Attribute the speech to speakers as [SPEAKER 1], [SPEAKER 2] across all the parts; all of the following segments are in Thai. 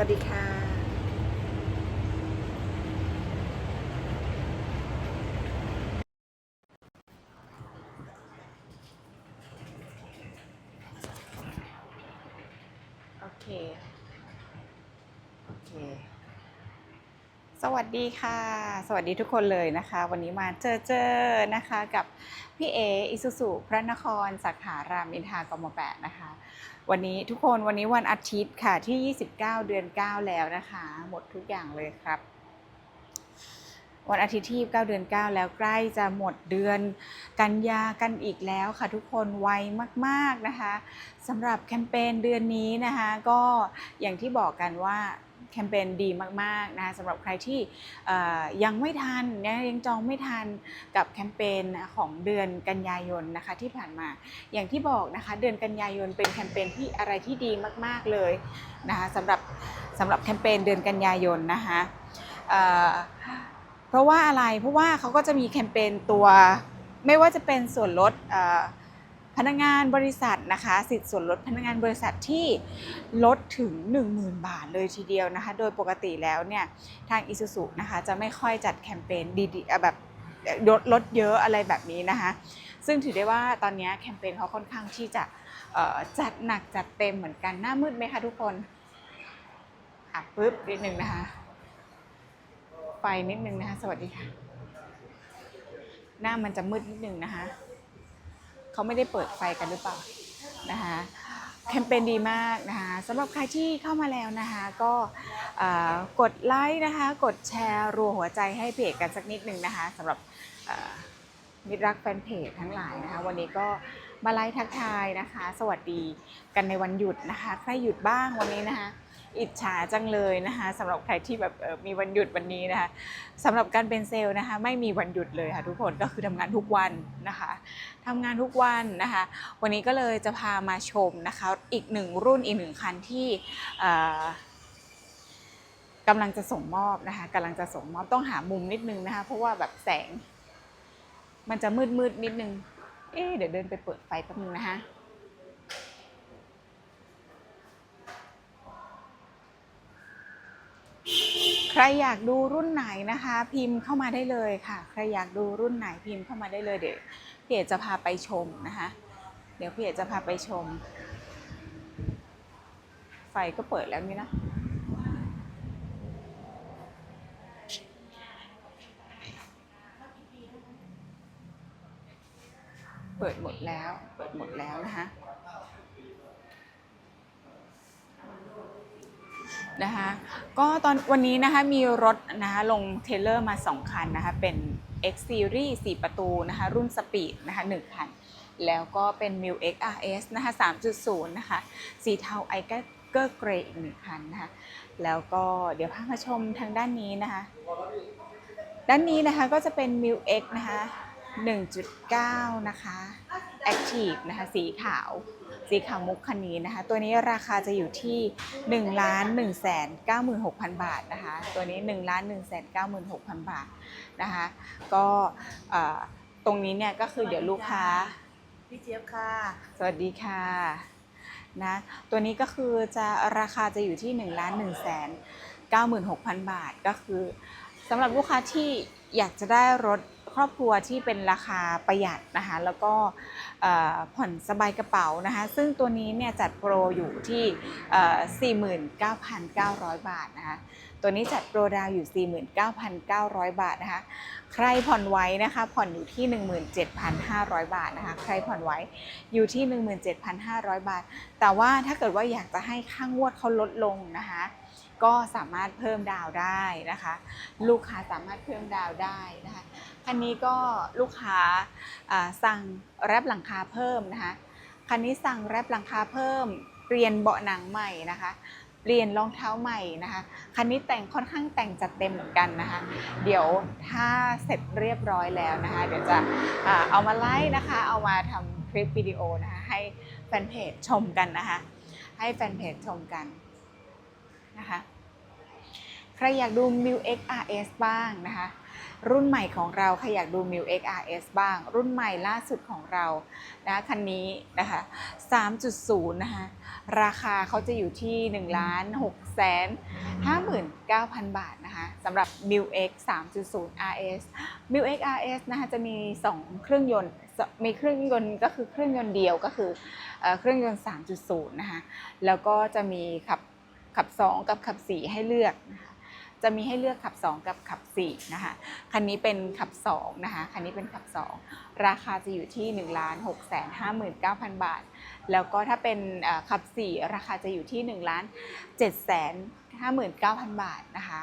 [SPEAKER 1] วัสดีค่ะ โอเค โอเค ส วัสดีค่ะ สวัสดีทุกคนเลยนะคะ วันนี้มาเจอเจอนะคะกับพี่เออิสุสุพระนครสาขารามอินทากมแปดนะคะ วันนี้ทุกคนวันนี้วันอาทิตย์ค่ะที่ 29 เดือน 9 แล้วนะคะ หมดทุกอย่างเลยครับ วันอาทิตย์ที่9เดือน 9 แล้วใกล้จะหมดเดือนกันยากันอีกแล้วค่ะ ทุกคนไวมาก ๆนะคะสำหรับแคมเปญเดือนนี้นะคะ ก็อย่างที่บอกกันว่า แคมเปญดีมากๆนะคะสำหรับใครที่ยังไม่ทันยังจองไม่ทันกับแคมเปญของเดือนกันยายนนะคะที่ผ่านมาอย่างที่บอกนะคะเดือนกันยายนเป็นแคมเปญที่อะไรที่ดีมากๆเลยนะคะสำหรับสำหรับแคมเปญเดือนกันยายนนะคะเเพราะว่าอะไรเพราะว่าเขาก็จะมีแคมเปญตัวไม่ว่าจะเป็นส่วนลดอ พนักงานบริษัทนะคะ สิทธิ์ส่วนลดพนักงานบริษัทที่ลดถึง 10,000 บาทเลยทีเดียวนะคะ โดยปกติแล้วเนี่ยทาง i s u z u นะคะจะไม่ค่อยจัดแคมเปญดีๆแบบลดลดเยอะอะไรแบบนี้นะคะ ซึ่งถือได้ว่าตอนนี้แคมเปญเขาค่อนข้างที่จะจัดหนักจัดเต็มเหมือนกันหน้ามืดไหมคะทุกคนอะปึ๊บนิดนึงนะคะไฟนิดนึงนะคะ สวัสดีค่ะ หน้ามันจะมืดนิดนึงนะคะ เขาไม่ได้เปิดไฟกันหรือเปล่านะคะแคมเปญดีมากนะคะสำหรับใครที่เข้ามาแล้วนะคะก็กดไลค์นะคะกดแชร์รัวหัวใจให้เพจกันสักนิดนึงนะคะสำหรับมิตรรักแฟนเพจทั้งหลายนะคะวันนี้ก็มาไลฟ์ทักทายนะคะ สวัสดีกันในวันหยุดนะคะ ใครหยุดบ้างวันนี้นะคะ อิจฉาจังเลยนะคะสำหรับใครที่แบบมีวันหยุดวันนี้นะคะสำหรับการเป็นเซลล์นะคะไม่มีวันหยุดเลยค่ะทุกคนก็คือทำงานทุกวันนะคะทำงานทุกวันนะคะวันนี้ก็เลยจะพามาชมนะคะอีกหนึ่งรุ่นอีกหนึ่งคันที่กำลังจะส่งมอบนะคะกำลังจะส่งมอบต้องหามุมนิดนึงนะคะเพราะว่าแบบแสง มันจะมืดมืดนิดนึง เอ๊เดี๋ยวเดินไปเปิดไฟแป๊บนึงนะคะ ใครอยากดูรุ่นไหนนะคะ พิมพ์เข้ามาได้เลยค่ะ ใครอยากดูรุ่นไหนพิมพ์เข้ามาได้เลยเดี๋ยวพี่เอกจะพาไปชมนะคะ เดี๋ยวพี่เอกจะพาไปชม ไฟก็เปิดแล้วนี่นะเปิดหมดแล้ว เปิดหมดแล้วนะคะ นะคะก็ตอนวันนี้นะคะมีรถนะคะลงเทเลอร์มา 2 คันนะคะเป็น X Series 4 ประตูนะคะรุ่นสปีดนะคะ1คัน แล้วก็เป็น m i l X RS นะคะ3.0 นะคะสีเทาไอเกอร์เกรย์อีกหนึ่งคันนะคะแล้วก็เดี๋ยวพามาชมทางด้านนี้นะคะ ด้านนี้นะคะก็จะเป็น m i l X นะคะ1.9 นะคะ Active นะคะสีขาว สีขาวมุกคันนี้นะคะ ตัวนี้ราคาจะอยู่ที่1ล้าน1แสน96,000 บาทนะคะ ตัวนี้1ล้าน1แสน96,000 บาทนะคะ ก็เอ่อตรงนี้เนี่ยก็คือเดี๋ยวลูกค้า
[SPEAKER 2] พี่เจี๊ยบค่ะ
[SPEAKER 1] สวัสดีค่ะนะตัวนี้ก็คือจะราคาจะอยู่ที่1ล้าน1แสน96,000 บาท ก็คือสำหรับลูกค้าที่อยากจะได้รถ ครอบครัวที่เป็นราคาประหยัดนะคะแล้วก็ผ่อนสบายกระเป๋านะคะซึ่งตัวนี้เนี่ยจัดโปรอยู่ที่เอ่อ49,900 บาทนะคะตัวนี้จัดโปรดาวอยู่ 49,900 บาทนะคะใครผ่อนไว้นะคะผ่อนอยู่ที่ 17,500 บาทนะคะใครผ่อนไว้อยู่ที่ 17,500 บาท แต่ว่าถ้าเกิดว่าอยากจะให้ค่างวดเขาลดลงนะคะก็สามารถเพิ่มดาวได้นะคะ ลูกค้าสามารถเพิ่มดาวได้นะคะ คันนี้ก็ลูกค้าสั่งแรปหลังคาเพิ่มนะคะ คันนี้สั่งแรปหลังคาเพิ่ม เปลี่ยนเบาะหนังใหม่นะคะ เปลี่ยนรองเท้าใหม่นะคะ คันนี้แต่งค่อนข้างแต่งจัดเต็มเหมือนกันนะคะ เดี๋ยวถ้าเสร็จเรียบร้อยแล้วนะคะ เดี๋ยวจะเอามาไลฟ์นะคะ เอามาทำคลิปวิดีโอนะคะให้แฟนเพจชมกันนะคะ ให้แฟนเพจชมกันนะคะ ใครอยากดู m i l X RS บ้างนะคะ รุ่นใหม่ของเราใครอยากดู m i l X RS บ้าง รุ่นใหม่ล่าสุดของเรานะคันนี้นะคะ 3.0 นะคะราคาเขาจะอยู่ที่1ล้าน6แส659,000 บาทนะคะสำหรับ m i l X 3.0 RS m i l X RS นะคะจะมี 2 เครื่องยนต์มีเครื่องยนต์ก็คือเครื่องยนต์เดียวก็คือเออเครื่องยนต์ 3.0 นะคะแล้วก็จะมีขับขับ 2 กับขับ 4 ให้เลือกนะคะ จะมีให้เลือกขับ 2 กับขับ4นะคะคันนี้เป็นขับ2นะคะคันนี้เป็นขับ 2 ราคาจะอยู่ที่ 1 6 5 9 0 0 0 บาท แล้วก็ถ้าเป็นขับ 4 ราคาจะอยู่ที่ 1 7 5 9 0 0 0 บาทนะคะ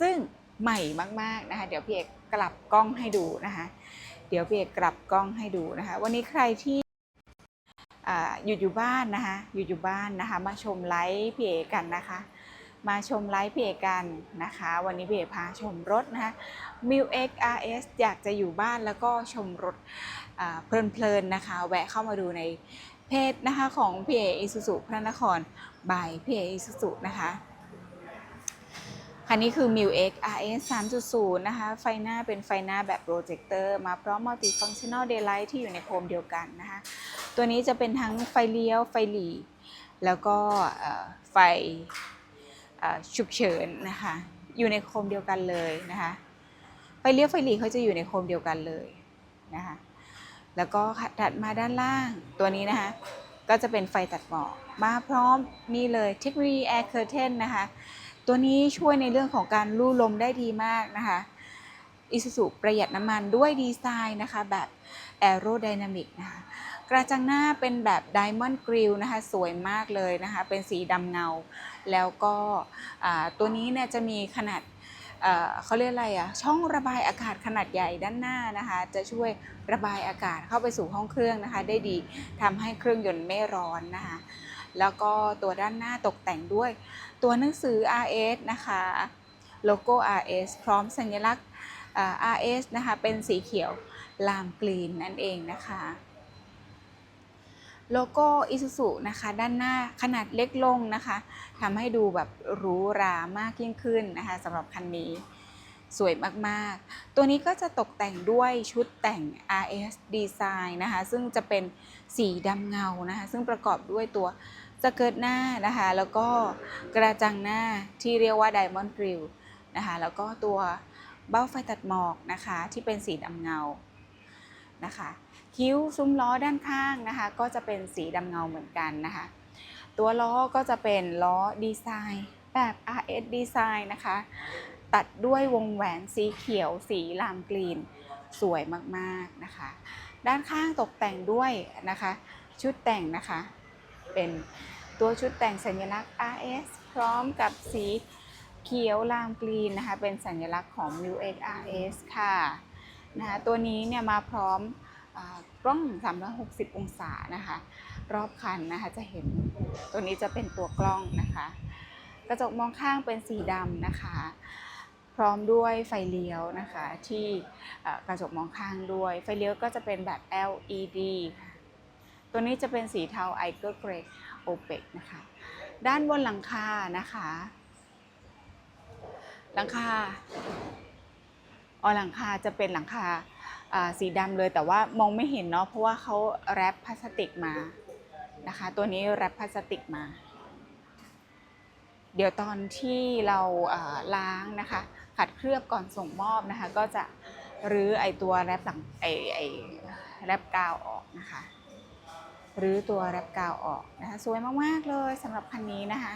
[SPEAKER 1] ซึ่งใหม่มากๆนะคะเดี๋ยวพี่เอกกลับกล้องให้ดูนะคะเดี๋ยวพี่เอกกลับกล้องให้ดูนะคะวันนี้ใครที่อยุดอยู่บ้านนะคะหยุดอยู่บ้านนะคะมาชมไลฟ์พี่เอกกันนะคะ มาชมไลฟ์พี่เอกกันนะคะ วันนี้พี่เอกพาชมรถนะคะ m i l X RS อาร์เอสอยากจะอยู่บ้านแล้วก็ชมรถเพลินๆนะคะ แวะเข้ามาดูในเพจนะคะของพี่เออิสุสุพระนครบายพี่เออิสุสุนะคะคันนี้คือ m i l X RS 3.0 นะคะ ไฟหน้าเป็นไฟหน้าแบบโปรเจคเตอร์มาพร้อม Multifunctional Daylight ที่อยู่ในโคมเดียวกันนะคะ ตัวนี้จะเป็นทั้งไฟเลี้ยว ไฟหลี แล้วก็ไฟ ฉุกเฉินนะคะ อยู่ในโคมเดียวกันเลยนะคะไฟเลี้ยวไฟหลีเขาจะอยู่ในโคมเดียวกันเลยนะคะแล้วก็ถัดมาด้านล่างตัวนี้นะคะ ก็จะเป็นไฟตัดหมอกมาพร้อมนี่เลยเทคโนโลยี Air Curtain นะคะ ตัวนี้ช่วยในเรื่องของการลู่ลมได้ดีมากนะคะอิสุสุประหยัดน้ำมันด้วยดีไซน์นะคะ แบบ Aerodynamic นะคะ กระจังหน้าเป็นแบบ Diamond Grill นะคะสวยมากเลยนะคะเป็นสีดำเงา แล้วก็ตัวนี้เนี่ยจะมีขนาดเขาเรียกอะไรอะช่องระบายอากาศขนาดใหญ่ด้านหน้านะคะ จะช่วยระบายอากาศเข้าไปสู่ห้องเครื่องนะคะ ได้ดีทำให้เครื่องยนต์ไม่ร้อนนะคะ แล้วก็ตัวด้านหน้าตกแต่งด้วย ตัวหนังสือ RS นะคะโลโก้ RS พร้อมสัญลักษณ์ RS นะคะเป็นสีเขียวลามกรีนนั่นเองนะคะ โลโก้ Isuzu นะคะด้านหน้าขนาดเล็กลงนะคะทำให้ดูแบบหรูหรามากยิ่งขึ้นนะคะสำหรับคันนี้สวยมาก ๆ ตัวนี้ก็จะตกแต่งด้วยชุดแต่ง RS Design นะคะ ซึ่งจะเป็นสีดำเงานะคะ ซึ่งประกอบด้วยตัวสเกิร์ตหน้านะคะ แล้วก็กระจังหน้าที่เรียกว่า Diamond Grill นะคะ แล้วก็ตัวเบ้าไฟตัดหมอกนะคะ ที่เป็นสีดำเงานะคะ คิ้วซุ้มล้อด้านข้างนะคะ ก็จะเป็นสีดำเงาเหมือนกันนะคะ ตัวล้อก็จะเป็นล้อดีไซน์แบบ RS ดีไซน์นะคะ ตัดด้วยวงแหวนสีเขียวสีลามกรีน สวยมากๆนะคะ ด้านข้างตกแต่งด้วยนะคะ ชุดแต่งนะคะ เป็นตัวชุดแต่งสัญลักษณ์ RS พร้อมกับสีเขียวลามกรีนนะคะ เป็นสัญลักษณ์ของ m i l X RS ค่ะนะคะตัวนี้เนี่ยมาพร้อม กล้อง 360 องศานะคะ รอบคันนะคะจะเห็นตัวนี้จะเป็นตัวกล้องนะคะ กระจกมองข้างเป็นสีดำนะคะ พร้อมด้วยไฟเลี้ยวนะคะ ที่กระจกมองข้างด้วย ไฟเลี้ยวก็จะเป็นแบบ LED ตัวนี้จะเป็นสีเทาไอเกอร์เกรย์โอเปกนะคะ ด้านบนหลังคานะคะ หลังคาอ๋อหลังคาจะเป็นหลังคา สีดำเลยแต่ว่ามองไม่เห็นเนาะเพราะว่าเขาแรปพลาสติกมานะคะ ตัวนี้แรปพลาสติกมา เดี๋ยวตอนที่เราล้างนะคะ ขัดเคลือบก่อนส่งมอบนะคะ ก็จะรื้อไอตัวแรปหลังไอไอแรปกาวออกนะคะรื้อตัวแรปกาวออกนะคะสวยมากๆเลยสำหรับคันนี้นะคะ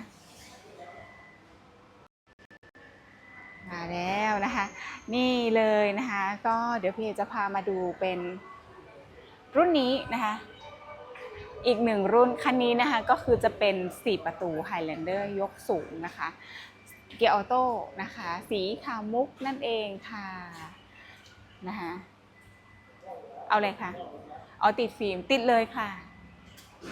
[SPEAKER 1] มาแล้ว นะคะ นี่เลยนะคะ ก็เดี๋ยวพี่จะพามาดูเป็นรุ่นนี้นะคะ อีกหนึ่งรุ่นคันนี้นะคะ ก็คือจะเป็น 4 ประตู Highlander ยกสูงนะคะ เกียร์ออโต้นะคะ สีขาวมุกนั่นเองค่ะนะคะ เอาเลยค่ะ เอาติดฟิล์มติดเลยค่ะ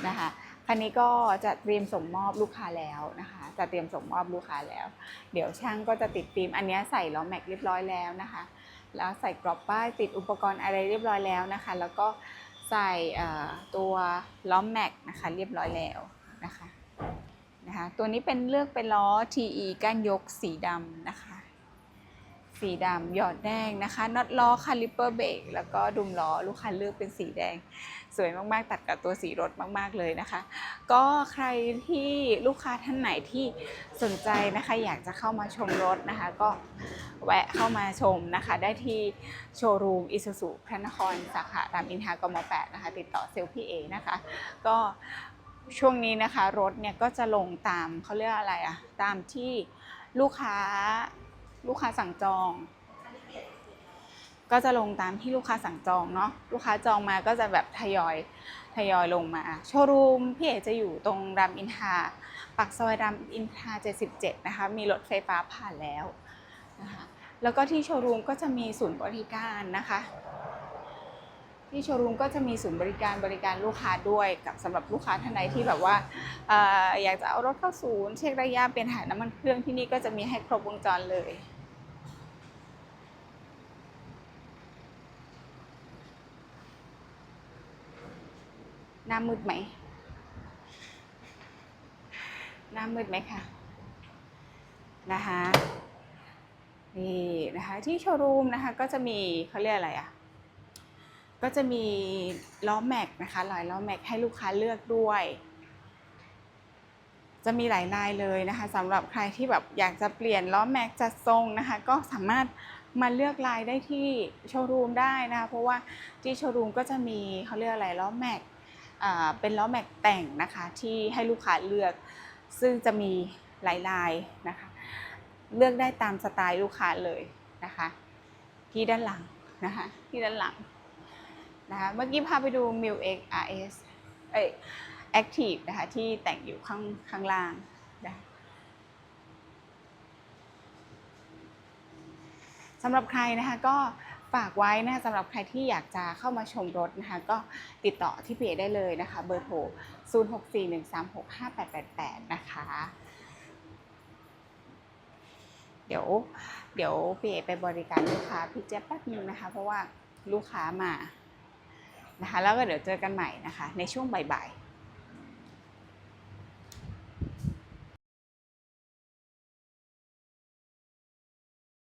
[SPEAKER 1] นะคะ คันนี้ก็จะเตรียมส่งมอบลูกค้าแล้วนะคะ จะเตรียมส่งมอบลูกค้าแล้ว เดี๋ยวช่างก็จะติดฟิล์มอันนี้ใส่ล้อแม็กเรียบร้อยแล้วนะคะ แล้วใส่กรอบป้ายติดอุปกรณ์อะไรเรียบร้อยแล้วนะคะ แล้วก็ใส่ตัวล้อแม็กนะคะเรียบร้อยแล้วนะคะนะคะ ตัวนี้เป็นเลือกเป็นล้อ TE ก้านยกสีดำนะคะ สีดำหยอดแดงนะคะน็อตล้อคาลิปเปอร์เบรกแล้วก็ดุมล้อลูกค้าเลือกเป็นสีแดง สวยมากๆ ตัดกับตัวสีรถมากๆเลยนะคะ ก็ใครที่ลูกค้าท่านไหนที่สนใจนะคะอยากจะเข้ามาชมรถนะคะ ก็แวะเข้ามาชมนะคะ ได้ที่โชว์รูมอิสุสุพระนครสาขารามอินทรากม 8 นะคะ ติดต่อเซลล์พี่เอนะคะ ก็ช่วงนี้นะคะรถเนี่ยก็จะลงตามเขาเรียกอะไรอะตามที่ลูกค้า ลูกค้าสั่งจอง ก็จะลงตามที่ลูกค้าสั่งจองเนาะลูกค้าจองมาก็จะแบบทยอยทยอยลงมาโชว์รูมพี่เอกจะอยู่ตรงรามอินทราปักซอยรามอินทรา77 นะคะ มีรถไฟฟ้าผ่านแล้วนะคะแล้วก็ที่โชว์รูมก็จะมีศูนย์บริการนะคะ ที่โชว์รูมก็จะมีศูนย์บริการบริการลูกค้าด้วยกับสำหรับลูกค้าท่านใดที่แบบว่าออยากจะเอารถเข้าศูนย์เช็คระยะเป็นถ่าน้ำมันเครื่องที่นี่ก็จะมีให้ครบวงจรเลย หน้ามืดไหม หน้ามืดไหมคะนะคะนี่นะคะที่โชว์รูมนะคะก็จะมีเขาเรียกอะไรอะ่ะก็จะมีล้อแม็กนะคะหลายล้อแม็กให้ลูกค้าเลือกด้วย จะมีหลายลายเลยนะคะสำหรับใครที่แบบอยากจะเปลี่ยนล้อแม็กจัดทรงนะคะ ก็สามารถมาเลือกลายได้ที่โชว์รูมได้นะคะเพราะว่าที่โชว์รูมก็จะมีเขาเรียกอะไรล้อแม็ก เป็นล้อแม็กแต่งนะคะที่ให้ลูกค้าเลือก ซึ่งจะมีหลายลายนะคะ เลือกได้ตามสไตล์ลูกค้าเลยนะคะ ที่ด้านหลังนะคะที่ด้านหลังนะคะเมื่อกี้พาไปดู m i l X RS เอ้ย Active นะคะที่แต่งอยู่ข้างข้างล่างนะสำหรับใครนะคะก็ ฝากไว้นะคะสำหรับใครที่อยากจะเข้ามาชมรถนะคะ ก็ติดต่อที่เพจได้เลยนะคะ เบอร์โทร 0641365888 นะคะ เดี๋ยว เดี๋ยวพี่เอไปบริการลูกค้าพี่เจี๊ยบแป๊บนึงนะคะ เพราะว่าลูกค้ามานะคะ แล้วก็เดี๋ยวเจอกันใหม่นะคะ ในช่วงบ่ายๆ